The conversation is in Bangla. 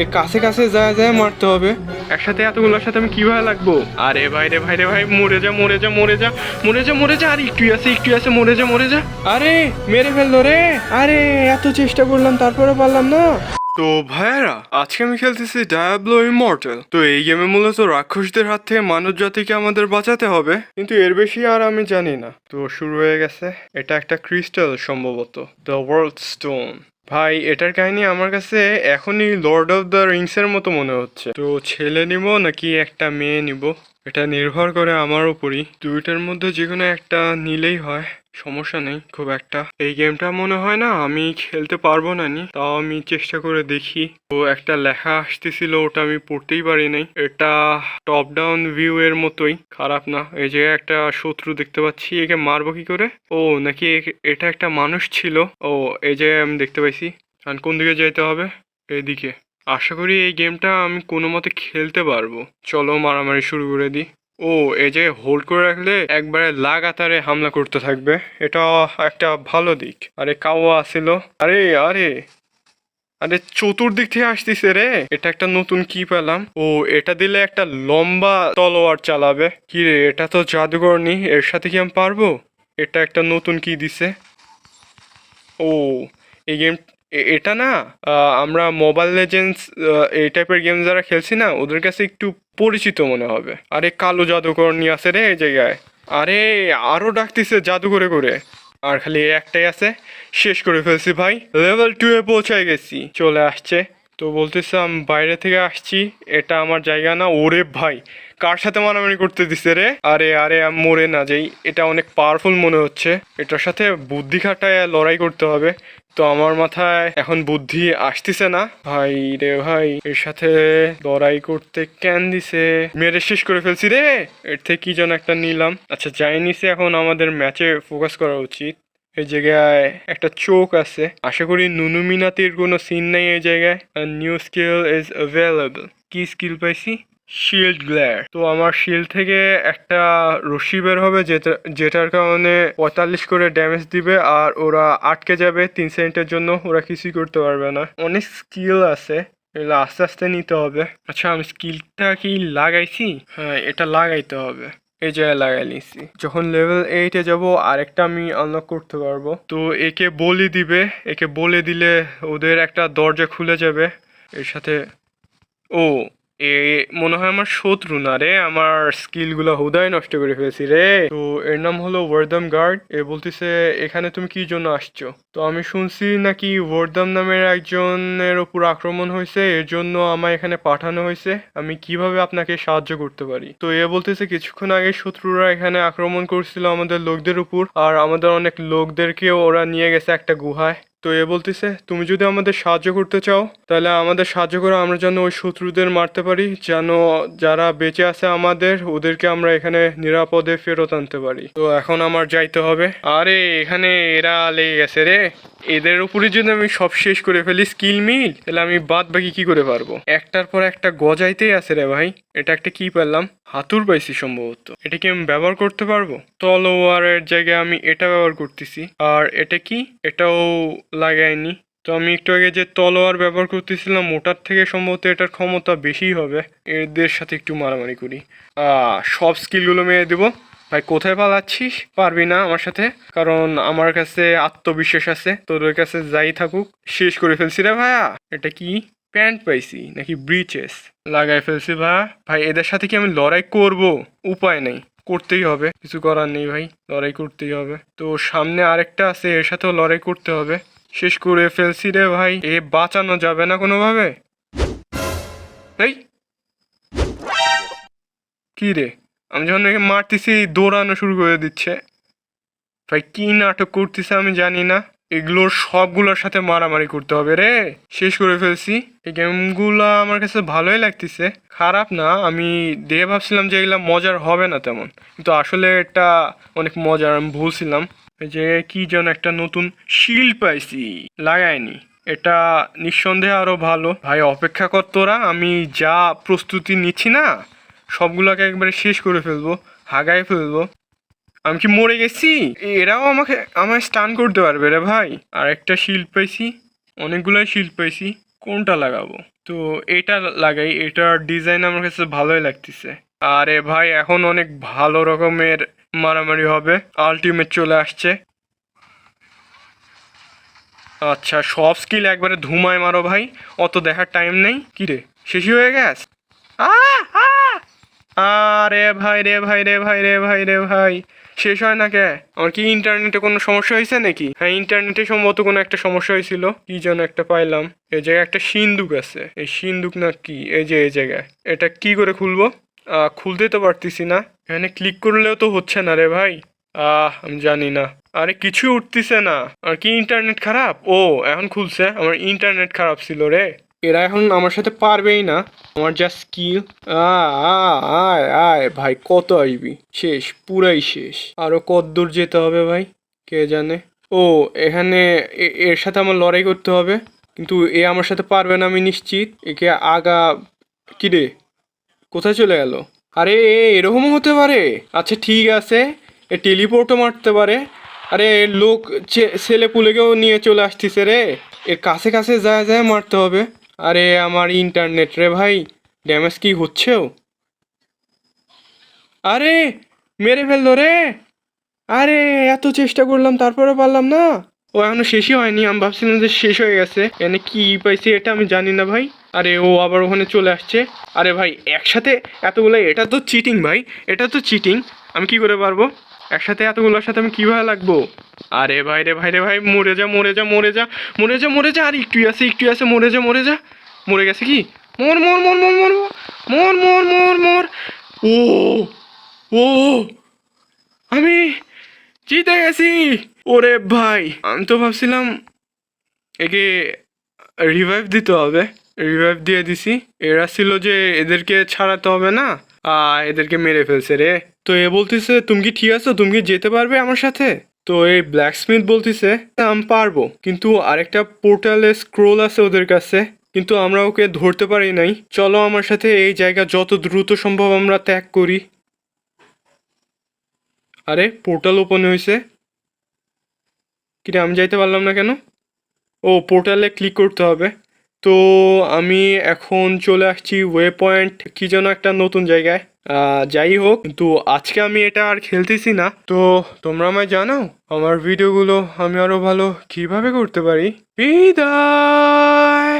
এ কাছে কাছে যায় যায় মারতে হবে। একসাথে এতগুলোর সাথে আমি কীভাবে লাগবো? আরে ভাই রে ভাই রে ভাই মরে যা মরে যা মরে যা মরে যা মরে যা আর একটু আছে একটু আছে মরে যা মরে যা। আরে মেরে ফেলল রে। আরে এত চেষ্টা করলাম তারপরে পারলাম না। তো ভাইয়ারা আজকে আমি খেলতেছি ডায়াবলো ইমর্টাল তো এই গেমে মূলত রাক্ষসদের হাত থেকে মানব জাতিকে আমাদের বাঁচাতে হবে কিন্তু এর বেশি আর আমি জানি না। তো শুরু হয়ে গেছে। এটা একটা ক্রিস্টাল সম্ভবত দ্য ওয়ার্ল্ড স্টোন ভাই, এটার কাহিনী আমার কাছে এখনই লর্ড অফ দ্য রিংস এর মতো মনে হচ্ছে। তো ছেলে নিব নাকি একটা মেয়ে নিব? এটা নির্ভর করে আমার উপরই। দুইটার মধ্যে যে কোনো একটা নিলেই হয়। সমস্যা নেই, খুব একটা। এই গেমটা মনে হয় না আমি খেলতে পারব না নি, তাও আমি চেষ্টা করে দেখি। তো একটা লেখা আসতেছিল, ওটা আমি পড়তেই পারি নাই। এটা টপ ডাউন ভিউ এর মতোই, খারাপ না। এই যে একটা শত্রু দেখতে পাচ্ছি, একে মারবো কি করে? ও, নাকি এটা একটা মানুষ ছিল। ও, এই যে আমি দেখতে পাইছি। আর কোন দিকে যাইতে হবে? এইদিকে। আশা করি এই গেমটা আমি কোনো মতে খেলতে পারব। চলো মারামারি শুরু করে দিই। ও, এই যে হোল্ড করে রাখলে একবারে লাগাতারে হামলা করতে থাকবে। এটা একটা ভালো দিক। আরে, কাওয়া আসিল আরে আরে। আরে, চতুর্দিক থেকে আসতিছে রে। এটা একটা নতুন কি পেলাম। ও, এটা দিলে একটা লম্বা তলোয়ার চালাবে। কি রে, এটা তো জাদুঘর নি। এর সাথে কি আমি পারব? এটা একটা নতুন কি দিছে। ও, এই গেম এটা না আমরা মোবাইল লেজেন্ডস এই টাইপের গেম যারা খেলছি না, ওদের কাছে একটু পরিচিত মনে হবে। আরে কালো জাদুকর নিয়ে আসে রে এই জায়গায়। আরে আরও ডাকতেছে জাদু করে। করে আর খালি একটাই আছে, শেষ করে ফেলছি ভাই। লেভেল টু এ পৌঁছায় গেছি, চলে আসছে। তো বলতেছিলাম বাইরে থেকে আসছি, এটা আমার জায়গা না, ওরে ভাই। কার সাথে মারামারি করতে দিছে রে? আরে আরে মরে না যাই। এটা অনেক পাওয়ারফুল মনে হচ্ছে। এটার সাথে বুদ্ধি খাটায় লড়াই করতে হবে। তো আমার মাথায় এখন বুদ্ধি আসতেছে না। ভাই রে ভাই, এর সাথে লড়াই করতে ক্যান দিছে? মেরে শেষ করে ফেলছি রে। এর থেকে কি যেন একটা নিলাম। আচ্ছা যাই নিছে এখন আমাদের ম্যাচে ফোকাস করা উচিত। এই জায়গায় একটা চোখ আছে। আশা করি নুনু মিনাতির কোনো সিন নেই এই জায়গায়। নিউ স্কিল ইজ অ্যাভেলেবল কি স্কিল পাইছি? শিল্ড গ্লেয়ার তো আমার শিল্ড থেকে একটা রশ্মি বের হবে যেটা, যেটার কারণে পঁয়তাল্লিশ করে ড্যামেজ দিবে আর ওরা আটকে যাবে তিন সেকেন্ডের জন্য। ওরা কিছুই করতে পারবে না। অনেক স্কিল আছে। এগুলো আস্তে আস্তে নিতে হবে। আচ্ছা আমি স্কিলটা কি লাগাইছি? হ্যাঁ এটা লাগাইতে হবে। এই জায়গায় লাগাই নিছি। যখন লেভেল এইটে যাব, আরেকটা আমি আনলক করতে পারব। তো একে বলি দিবে। একে বলে দিলে ওদের একটা দরজা খুলে যাবে। এর সাথে ও এ, মনে হয় আমার শত্রু না রে, আমার স্কিলগুলো হুদায় নষ্ট করে ফেলছি রে। তো এর নাম হলো ওয়ার্দাম গার্ড। এ বলতেছে, এখানে তুমি কি জন্য আসছো? তো আমি শুনছি নাকি ওয়ার্দাম নামের একজনের উপর আক্রমণ হয়েছে, এর জন্য আমায় এখানে পাঠানো হয়েছে। আমি কীভাবে আপনাকে সাহায্য করতে পারি? তো এ বলতেছে, কিছুক্ষণ আগে শত্রুরা এখানে আক্রমণ করছিল আমাদের লোকদের উপর, আর আমাদের অনেক লোকদেরকেও ওরা নিয়ে গেছে একটা গুহায়। তো এ বলতেছে, তুমি যদি আমাদের সাহায্য করতে চাও, তাহলে আমাদের সাহায্য করে, আমরা যেন ওই শত্রুদের মারতে পারি, যেন যারা বেঁচে আছে আমাদের, ওদেরকে আমরা এখানে নিরাপদে ফেরত আনতে পারি। তো এখন আমার যাইতে হবে। আরে, এখানে এরা লেগে গেছে রে। এদের উপরে যদি আমি সব শেষ করে ফেলি স্কিল মিল তাহলে আমি বাদ বাকি কি করে পারব? একটার পর একটা গজাইতেই আছে রে ভাই। এটা একটা কি পেলাম হাতুর পাইছি সম্ভবত। এটা কি আমি ব্যবহার করতে পারব? তলোয়ারের জায়গায় আমি এটা ব্যবহার করতেছি। আর এটা কি? এটাও লাগাইনি। তো আমি একটু আগে যে তলোয়ার ব্যবহার করতেছিলাম, ওটার থেকে সম্ভবত এটার ক্ষমতা বেশি হবে। এদের সাথে একটু মারামারি করি। সব স্কিলগুলো মেরে দেবো। ভাই, কোথায় পালাচ্ছিস? পারবি না আমার সাথে, কারণ আমার কাছে আত্মবিশ্বাস আছে তোর কাছে যাই থাকুক। শেষ করে ফেলছি রে ভাইয়া। এটা কি? প্যান্ট পাইছি, নাকি ব্রিচেস? লাগাই ফেলছি ভাইয়া। ভাই, এদের সাথে কি আমি লড়াই করব? উপায় নেই। করতেই হবে, কিছু করার নেই ভাই, লড়াই করতেই হবে। তো সামনে আরেকটা আছে, এর সাথেও লড়াই করতে হবে। শেষ করে ফেলছি রে ভাই, এ বাঁচানো যাবে না কোনোভাবে? এই! কি রে? আমি যখন একে মারতেছি, দৌড়ানো শুরু করে দিচ্ছে। ভাই, কি নাটক করতেছে আমি জানি না। এগুলোর সবগুলোর সাথে মারামারি করতে হবে রে। শেষ করে ফেলছি। এই গেমগুলো আমার কাছে ভালোই লাগতেছে। খারাপ না, আমি দিয়ে ভাবছিলাম যে এগুলো মজার হবে না তেমন। কিন্তু আসলে এটা অনেক মজার, আমি ভুলছিলাম। যে কি যেন একটা নতুন শিল্ড পাইছি। লাগাইনি। এটা নিঃসন্দেহে আরও ভালো। ভাই, অপেক্ষা কর তোরা। আমি যা প্রস্তুতি নিচ্ছি না সবগুলোকে একবারে শেষ করে ফেলব, হাগায় ফেলব। আমি কি মরে গেছি? এরাও আমাকে, আমায় স্টান করতে পারবে রে ভাই। আর একটা শিল্ড পাইছি, অনেকগুলাই শিল্ড পাইছি, কোনটা লাগাবো? তো এটা লাগাই এটার ডিজাইন আমার কাছে ভালোই লাগতেছে। আরে ভাই, এখন অনেক ভালো রকমের মারামারি হবে আলটিমেট চলে আসছে। আচ্ছা সব স্কিল একবারে ধুমায় মারো ভাই, অত দেখার টাইম নেই। কি রে শেষই হয়ে গেছে? আহ! আরে ভাই রে ভাই রে ভাই রে ভাই রে ভাই। শেষ হয় না কে? আমার কি ইন্টারনেটে কোনো সমস্যা হয়েছে নাকি? হ্যাঁ ইন্টারনেটে সম্ভবত কোনো একটা সমস্যা হয়েছিল। কি যেন একটা পাইলাম। এই জায়গায় একটা সিন্দুক আছে। এই সিন্দুক না কি? এই যে, এই জায়গায়। এটা কি করে খুলবো? খুলতে তো পারতেছি না। এখানে ক্লিক করলেও তো হচ্ছে না রে ভাই। আহ, আমি জানি না। আরে কিছু উঠতেছে না। আর কি ইন্টারনেট খারাপ? ও, এখন খুলছে। আমার ইন্টারনেট খারাপ ছিল রে। এরা এখন আমার সাথে পারবেই না। আমার যা স্কিল আয় আয় ভাই, কত আসবি শেষ, পুরাই শেষ। আরও কত দূর যেতে হবে ভাই, কে জানে? ও, এখানে এর সাথে আমার লড়াই করতে হবে, কিন্তু এ আমার সাথে পারবে না, আমি নিশ্চিত। একে আগা কিরে কোথায় চলে গেল? আরে, এ, এরকমও হতে পারে। আচ্ছা ঠিক আছে, এ টেলিপোর্টও মারতে পারে। আরে লোক ছেলে পুলেকেও নিয়ে চলে আসতেছে রে। এর কাছে কাছে যায় যায় মারতে হবে। আরে, আমার ইন্টারনেট রে ভাই, ড্যামেজ কি হচ্ছেও? আরে, মেরে ফেলল রে। আরে, এত চেষ্টা করলাম তারপরে পারলাম না। ও এখনও শেষই হয়নি, আমি ভাবছিলাম যে শেষ হয়ে গেছে। এনে কি পাইছি এটা আমি জানি না ভাই। আরে, ও আবার ওখানে চলে আসছে। আরে ভাই, একসাথে এতগুলো, এটা তো চিটিং ভাই, এটা তো চিটিং আমি কি করে পারব? একসাথে এতগুলোর সাথে আমি কীভাবে লাগবো? আরে ভাই রে ভাই রে ভাই, মরে যা মরে যা মরে যা মরে যা মরে যা, আর একটু আছে একটু আছে, মরে যা মরে যা। মরে গেছে কি? মর মর মর মর মর মর মর মর মর। ও! ও আমি জিতে গেছি। ওরে ভাই আমি তো ভাবছিলাম একে রিভাইভ দিতে হবে। রিভাইভ দিয়ে দিছি। এরা ছিল যে এদেরকে ছাড়াতে হবে না এদেরকে মেরে ফেলছে রে। তো এ বলতেছে তুমি কি ঠিক আছো? তুমি কি যেতে পারবে আমার সাথে? তো এই ব্ল্যাক স্মিথ বলতেছে "হ্যাঁ, আমি পারব কিন্তু আরেকটা পোর্টালে স্ক্রোল আছে ওদের কাছে কিন্তু আমরা ওকে ধরতে পারি নাই। চলো আমার সাথে এই জায়গা যত দ্রুত সম্ভব আমরা ত্যাগ করি। আরে পোর্টাল ওপেন হয়েছে। কিরে আমি যাইতে পারলাম না কেন? ও পোর্টালে ক্লিক করতে হবে। তো, আমি এখন চলে আসছি ওয়ে পয়েন্ট কি যেন একটা নতুন জায়গায়। যাই হোক, কিন্তু আজকে আমি এটা আর খেলতেছি না। তো, তোমরা আমায় জানাও, আমার ভিডিওগুলো আমি আরও ভালো কীভাবে করতে পারি? বিদায়!